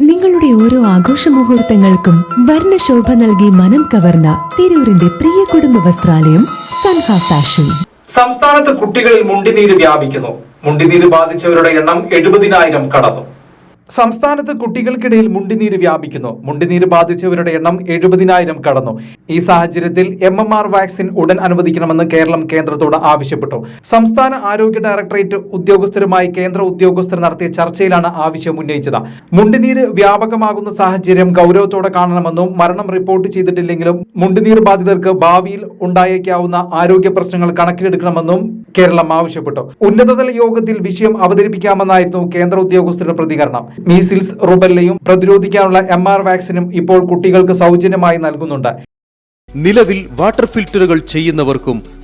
നിങ്ങളുടെ ഓരോ ആഘോഷ മുഹൂർത്തങ്ങൾക്കും വർണശോഭ നൽകി മനം കവർന്ന തിരൂരിന്റെ പ്രിയ കുടുംബ വസ്ത്രാലയം സൻഹ ഫാഷൻ. സംസ്ഥാനത്ത് കുട്ടികളിൽ മുണ്ടിനീര് വ്യാപിക്കുന്നു. മുണ്ടിനീര് ബാധിച്ചവരുടെ എണ്ണം എഴുപതിനായിരം കടന്നു. സംസ്ഥാനത്ത് കുട്ടികൾക്കിടയിൽ മുണ്ടിനീര് വ്യാപിക്കുന്നു. മുണ്ടിനീര് ബാധിച്ചവരുടെ എണ്ണം എഴുപതിനായിരം കടന്നു. ഈ സാഹചര്യത്തിൽ എം എം ആർ വാക്സിൻ ഉടൻ അനുവദിക്കണമെന്ന് കേരളം കേന്ദ്രത്തോട് ആവശ്യപ്പെട്ടു. സംസ്ഥാന ആരോഗ്യ ഡയറക്ടറേറ്റ് ഉദ്യോഗസ്ഥരുമായി കേന്ദ്ര ഉദ്യോഗസ്ഥർ നടത്തിയ ചർച്ചയിലാണ് ആവശ്യം ഉന്നയിച്ചത്. മുണ്ടിനീര് വ്യാപകമാകുന്ന സാഹചര്യം ഗൗരവത്തോടെ കാണണമെന്നും മരണം റിപ്പോർട്ട് ചെയ്തിട്ടില്ലെങ്കിലും മുണ്ടിനീർ ബാധിതർക്ക് ഭാവിയിൽ ഉണ്ടായേക്കാവുന്ന ആരോഗ്യ പ്രശ്നങ്ങൾ കണക്കിലെടുക്കണമെന്നും കേരളം ആവശ്യപ്പെട്ടു. ഉന്നതതല യോഗത്തിൽ വിഷയം അവതരിപ്പിക്കാമെന്നായിരുന്നു കേന്ദ്ര ഉദ്യോഗസ്ഥരുടെ പ്രതികരണം. മീസിൽസ് റുബല്ലയും പ്രതിരോധിക്കാനുള്ള എം ആർ വാക്സിനും ഇപ്പോൾ കുട്ടികൾക്ക് സൗജന്യമായി നൽകുന്നുണ്ട്. നിലവിൽ വാട്ടർ ഫിൽറ്ററുകൾ ചെയ്യുന്നവർക്കും